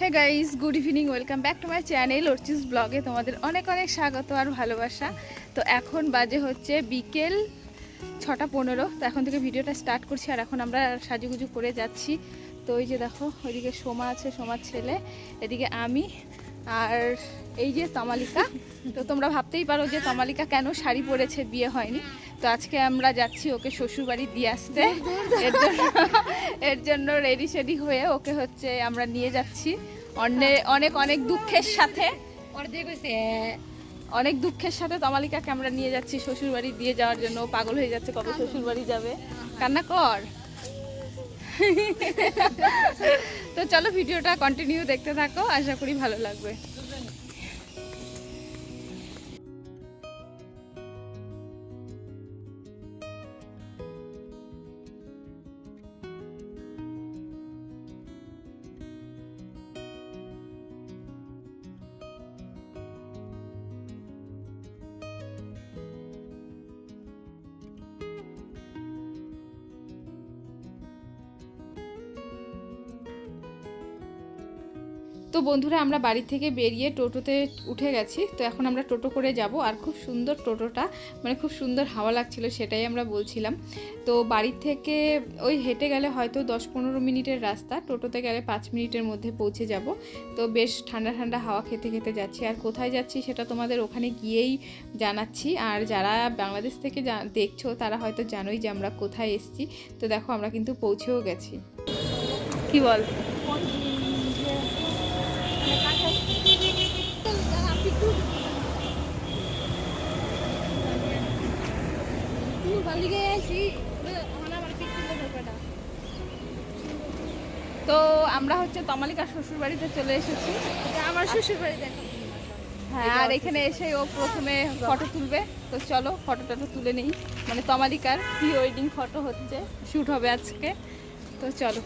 Hey guys good evening welcome back to my channel Archi's ব্লগে তোমাদের অনেক অনেক স্বাগত আর ভালোবাসা। তো এখন বাজে হচ্ছে বিকেল ছটা পনেরো, তো এখন থেকে ভিডিওটা স্টার্ট করছি আর এখন আমরা সাজুগুজু করে যাচ্ছি। তো ওই যে দেখো, ওইদিকে সোমা আছে, সোমার ছেলে, এদিকে আমি আর এই যে তমালিকা। তো তোমরা ভাবতেই পারো যে তমালিকা কেন শাড়ি পরেছে, বিয়ে হয়নি। তো আজকে আমরা যাচ্ছি ওকে শ্বশুরবাড়ি দিয়ে আসতে। এর জন্য এর জন্য রেডি সেডি হয়ে ওকে হচ্ছে আমরা নিয়ে যাচ্ছি। অনেক অনেক অনেক দুঃখের সাথে। অনেক দুঃখের সাথে তমালিকাকে আমরা নিয়ে যাচ্ছি শ্বশুরবাড়ি দিয়ে যাওয়ার জন্য। পাগল হয়ে যাচ্ছে কবে শ্বশুরবাড়ি যাবে। কান্না কর। তো চলো ভিডিওটা কন্টিনিউ দেখতে থাকো। আশা করি ভালো লাগবে। তো বন্ধুরা, আমরা বাড়ি থেকে বেরিয়ে টোটোতে উঠে গেছি। তো এখন আমরা টোটো করে যাব আর খুব সুন্দর টোটোটা মানে খুব সুন্দর হাওয়া লাগছিল সেটাই আমরা বলছিলাম। তো বাড়ি থেকে ওই হেঁটে গেলে হয়তো দশ পনেরো মিনিটের রাস্তা, টোটোতে গেলে পাঁচ মিনিটের মধ্যে পৌঁছে যাব। তো বেশ ঠান্ডা ঠান্ডা হাওয়া খেতে খেতে যাচ্ছি। আর কোথায় যাচ্ছি সেটা তোমাদের ওখানে গিয়েই জানাচ্ছি। আর যারা বাংলাদেশ থেকে দেখছ তারা হয়তো জানোই যে আমরা কোথায় এসেছি। তো দেখো আমরা কিন্তু পৌঁছেও গেছি। কি বল? তো আমরা হচ্ছে তমালিকার শ্বশুর বাড়িতে চলে এসেছি। আমার শ্বশুর বাড়ি দেখো। হ্যাঁ আর এখানে এসে ও প্রথমে ফটো তুলবে। তো চলো ফটোটা তো তুলে নেই। মানে তমালিকার প্রি ওয়েডিং ফটো হচ্ছে শ্যুট হবে আজকে। তো চলো।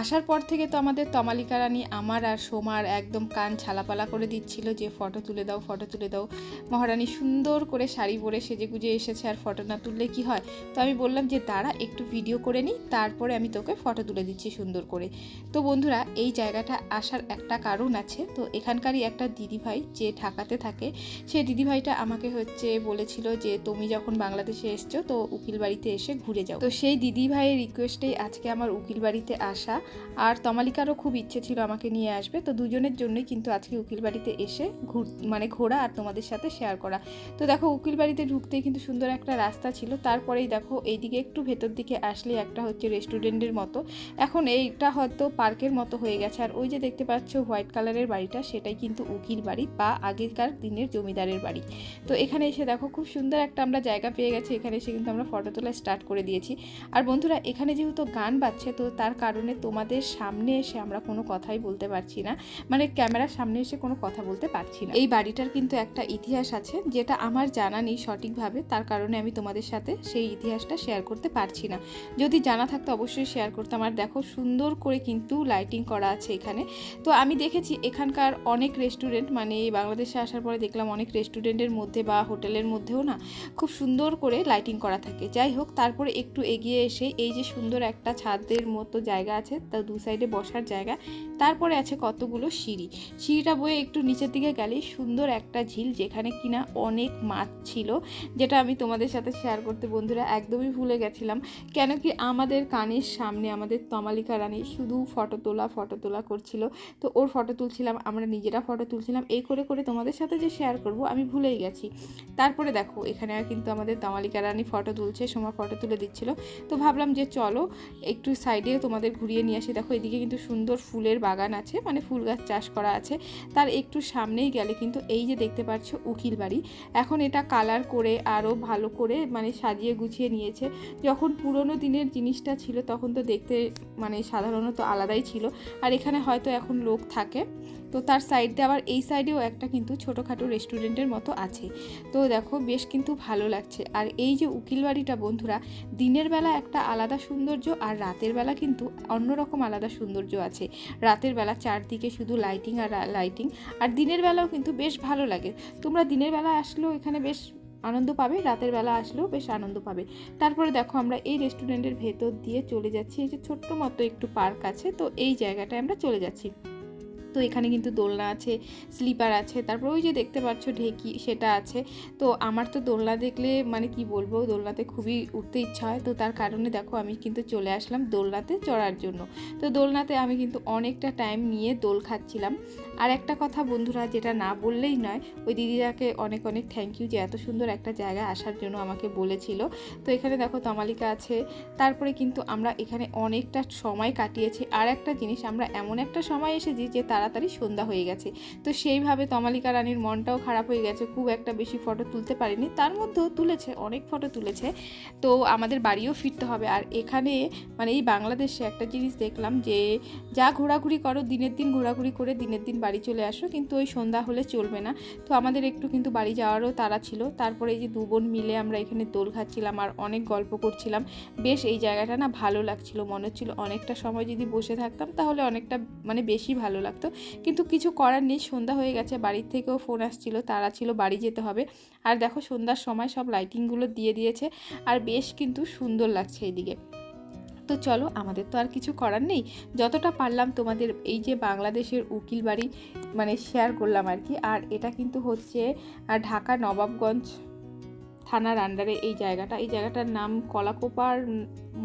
আসার পর থেকে তো আমাদের তমালিকা রানী আমার আর সোমার একদম কান ছালাপালা করে দিচ্ছিল যে ফটো তুলে দাও, ফটো তুলে দাও। মহারানী সুন্দর করে শাড়ি পরে সেজে গুজে এসেছে আর ফটো না তুললে কি হয়? তো আমি বললাম যে, দাঁড়া, একটু ভিডিও করে নিই তারপরে আমি তোকে ফটো তুলে দিচ্ছি সুন্দর করে। তো বন্ধুরা, এই জায়গাটা আসার একটা কারণ আছে। তো এখানকারই একটা দিদিভাই যে ঢাকাতে থাকে সেই দিদিভাইটা আমাকে হচ্ছে বলেছিল যে, তুমি যখন বাংলাদেশে এসছো, তো উকিল বাড়িতে এসে ঘুরে যাও। তো সেই দিদিভাইয়ের রিকোয়েস্টেই আজকে আমার উকিল বাড়িতে আসা। আর তমালিকারও খুব ইচ্ছে ছিল আমাকে নিয়ে আসবে। তো দুজনের জন্যই কিন্তু আজকে উকিল বাড়িতে এসে ঘুর মানে ঘোরা আর তোমাদের সাথে শেয়ার করা। তো দেখো, উকিল বাড়িতে ঢুকতেই কিন্তু সুন্দর একটা রাস্তা ছিল। তারপরেই দেখো, এইদিকে একটু ভেতর দিকে আসলে একটা হচ্ছে রেস্টুরেন্টের মতো। এখন এইটা হয়তো পার্কের মতো হয়ে গেছে। আর ওই যে দেখতে পাচ্ছ হোয়াইট কালারের বাড়িটা, সেটাই কিন্তু উকিল বাড়ি বা আগেকার দিনের জমিদারের বাড়ি। তো এখানে এসে দেখো, খুব সুন্দর একটা আমরা জায়গা পেয়ে গেছি। এখানে এসে কিন্তু আমরা ফটো তোলা স্টার্ট করে দিয়েছি। আর বন্ধুরা, এখানে যেহেতু গান বাজছে, তো তার কারণে তোমাদের সামনে এসে আমরা কোনো কথাই বলতে পারছি না। মানে ক্যামেরার সামনে এসে কোনো কথা বলতে পারছি না। এই বাড়িটার কিন্তু একটা ইতিহাস আছে, যেটা আমার জানা নেই সঠিকভাবে। তার কারণে আমি তোমাদের সাথে সেই ইতিহাসটা শেয়ার করতে পারছি না। যদি জানা থাকতো অবশ্যই শেয়ার করতাম। আর দেখো, সুন্দর করে কিন্তু লাইটিং করা আছে এখানে। তো আমি দেখেছি এখানকার অনেক রেস্টুরেন্ট মানে এই বাংলাদেশে আসার পরে দেখলাম অনেক রেস্টুরেন্টের মধ্যে বা হোটেলের মধ্যেও না খুব সুন্দর করে লাইটিং করা থাকে। যাই হোক, তারপরে একটু এগিয়ে এসে এই যে সুন্দর একটা ছাদের মতো জায়গা আছে তা দু সাইডে বসার জায়গা। তারপরে আছে কতগুলো সিঁড়ি। সিঁড়িটা বয়ে একটু নিচের দিকে গেলেই সুন্দর একটা ঝিল, যেখানে কিনা অনেক মাছ ছিল, যেটা আমি তোমাদের সাথে শেয়ার করতে বন্ধুরা একদমই ভুলে গেছিলাম। কেন কি আমাদের কানের সামনে আমাদের তমালিকা রানী শুধু ফটো তোলা ফটো তোলা করছিল। তো ওর ফটো তুলছিলাম, আমরা নিজেরা ফটো তুলছিলাম। এই করে করে তোমাদের সাথে যে শেয়ার করব, আমি ভুলেই গেছি। তারপরে দেখো, এখানে কিন্তু আমাদের তমালিকা রানী ফটো তুলছে, সোমা ফটো তুলে দিচ্ছিল। তো ভাবলাম যে চলো, একটু সাইডেও তোমাদের ঘুরিয়ে নিয়ে আসি। দেখো, এদিকে কিন্তু সুন্দর ফুলের বাগান আছে মানে ফুল গাছ চাষ করা আছে। তার একটু সামনেই গেলে কিন্তু এই যে দেখতে পাচ্ছ উকিল বাড়ি। এখন এটা কালার করে আরও ভালো করে মানে সাজিয়ে গুছিয়ে নিয়েছে। যখন পুরনো দিনের জিনিসটা ছিল, তখন তো দেখতে মানে সাধারণত আলাদাই ছিল। আর এখানে হয়তো এখন লোক থাকে। তো তার সাইড আবার এই সাইডেও একটা কিন্তু ছোটোখাটো রেস্টুরেন্টের মতো আছে। তো দেখো বেশ কিন্তু ভালো লাগছে। আর এই যে উকিল বাড়িটা বন্ধুরা, দিনের বেলা একটা আলাদা সৌন্দর্য আর রাতের বেলা কিন্তু অন্যরকম আলাদা সৌন্দর্য আছে। রাতের বেলা চারদিকে শুধু লাইটিং আর লাইটিং আর দিনের বেলাও কিন্তু বেশ ভালো লাগে। তোমরা দিনের বেলা আসলেও এখানে বেশ আনন্দ পাবে, রাতের বেলা আসলেও বেশ আনন্দ পাবে। তারপরে দেখো আমরা এই রেস্টুরেন্টের ভেতর দিয়ে চলে যাচ্ছি। এই যে ছোট্ট মতো একটু পার্ক আছে, তো এই জায়গাটায় আমরা চলে যাচ্ছি। তো এখানে কিন্তু দোলনা আছে, স্লিপার আছে, তারপর ওই যে দেখতে পাচ্ছ ঢেকি সেটা আছে। তো আমার তো দোলনা দেখলে মানে কি বলব, দোলনাতে খুবই উঠতে ইচ্ছা হয়। তো তার কারণে দেখো আমি কিন্তু চলে আসলাম দোলনাতে চড়ার জন্য। তো দোলনাতে আমি কিন্তু অনেকটা টাইম নিয়ে দোল খাচ্ছিলাম। আর একটা কথা বন্ধুরা, যেটা না বললেই নয়, ওই দিদিদাকে অনেক অনেক থ্যাংক ইউ যে এত সুন্দর একটা জায়গায় আসার জন্য আমাকে বলেছিল। তো এখানে দেখো তমালিকা আছে, তারপরে কিন্তু আমরা এখানে অনেকটা সময় কাটিয়েছি। আর একটা জিনিস, আমরা এমন একটা সময় এসেছি যে তাড়াতাড়ি সন্ধ্যা হয়ে গেছে। তো সেইভাবে তমালিকা রানীর মনটাও খারাপ হয়ে গেছে, খুব একটা বেশি ফটো তুলতে পারিনি। তার মধ্যেও তুলেছে, অনেক ফটো তুলেছে। তো আমাদের বাড়িও ফিরতে হবে। আর এখানে মানে এই বাংলাদেশে একটা জিনিস দেখলাম যে, যা ঘোরাঘুরি করো, দিনের দিন ঘোরাঘুরি করে দিনের দিন বাড়ি চলে আসো, কিন্তু ওই সন্ধ্যা হলে চলবে না। তো আমাদের একটু কিন্তু বাড়ি যাওয়ারও তারা ছিল। তারপরে এই যে দু বোন মিলে আমরা এখানে দোল খাচ্ছিলাম আর অনেক গল্প করছিলাম। বেশ এই জায়গাটা না ভালো লাগছিল, মনে হচ্ছিল অনেকটা সময় যদি বসে থাকতাম তাহলে অনেকটা মানে বেশি ভালো লাগতো। কিন্তু কিছু করার নেই, সন্ধ্যা হয়ে গেছে, বাড়ির থেকেও ফোন আসছিল, তারা ছিল, বাড়ি যেতে হবে। আর দেখো সন্ধ্যার সময় সব লাইটিংগুলো দিয়ে দিয়েছে, আর বেশ কিন্তু সুন্দর লাগছে এইদিকে। তো চলো, আমাদের তো আর কিছু করার নেই। যতটা পারলাম তোমাদের এই যে বাংলাদেশের উকিল বাড়ি মানে শেয়ার করলাম আর কি। আর এটা কিন্তু হচ্ছে ঢাকা নবাবগঞ্জ থানার আন্ডারে এই জায়গাটা এই জায়গাটার নাম কলাকোপার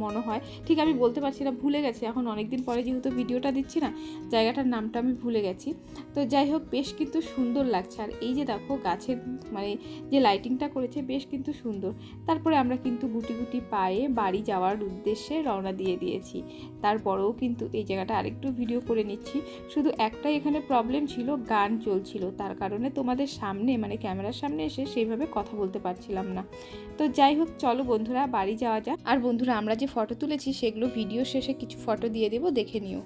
মনে হয়। ঠিক আমি বলতে পারছি না ভুলে গেছি। এখন অনেকদিন পরে যেহেতু ভিডিওটা দিচ্ছি না জায়গাটার নামটা আমি ভুলে গেছি। তো যাই হোক বেশ কিন্তু সুন্দর লাগছে। আর এই যে দেখো গাছের মানে যে লাইটিংটা করেছে বেশ কিন্তু সুন্দর। তারপরে আমরা কিন্তু গুটি গুটি পায়ে বাড়ি যাওয়ার উদ্দেশ্যে রওনা দিয়ে দিয়েছি। তারপরেও কিন্তু এই জায়গাটা আরেকটু ভিডিও করে নিচ্ছি। শুধু একটাই এখানে প্রবলেম ছিল গান চলছিল। তার কারণে তোমাদের সামনে মানে ক্যামেরার সামনে এসে সেইভাবে কথা বলতে পারছিলাম না। তো যাই হোক, চলো বন্ধুরা, বাড়ি যাওয়া যাক। আর বন্ধুরা, আমরা যে ফটো তুলেছি, সেগুলো ভিডিও শেষে কিছু ফটো দিয়ে দেবো, দেখে নিও।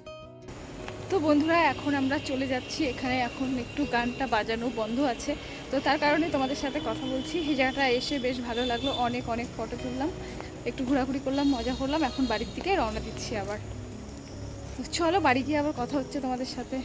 তো বন্ধুরা, এখন আমরা চলে যাচ্ছি। এখানে এখন একটু গানটা বাজানো বন্ধ আছে। তো তার কারণে তোমাদের সাথে কথা বলছি। এই জায়গাটা এসে বেশ ভালো লাগল। অনেক অনেক ফটো তুললাম। একটু ঘোরাঘুরি করলাম, মজা করলাম। এখন বাড়ির দিকে রওনা দিচ্ছি আবার। চলো, বাড়ি গিয়ে আবার কথা হচ্ছে তোমাদের সাথে।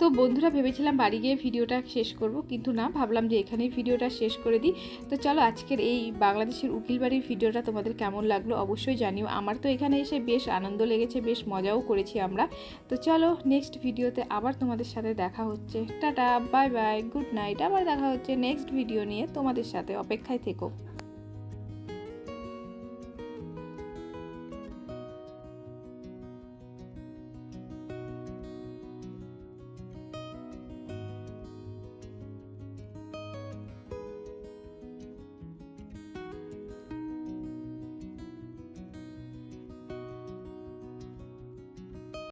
তো বন্ধুরা ভেবেছিলাম বাড়ি গিয়ে ভিডিওটা শেষ করব, কিন্তু না, ভাবলাম যে এখানেই ভিডিওটা শেষ করে দিই। তো চলো আজকের এই বাংলাদেশের উকিল বাড়ির ভিডিওটা তোমাদের কেমন লাগল অবশ্যই জানিও। আমার তো এখানে এসে বেশ আনন্দ লেগেছে, বেশ মজাও করেছি আমরা। তো চলো নেক্সট ভিডিওতে আবার তোমাদের সাথে দেখা হচ্ছে। Tata bye bye good night আবার দেখা হচ্ছে নেক্সট ভিডিও নিয়ে তোমাদের সাথে। অপেক্ষায় থেকো।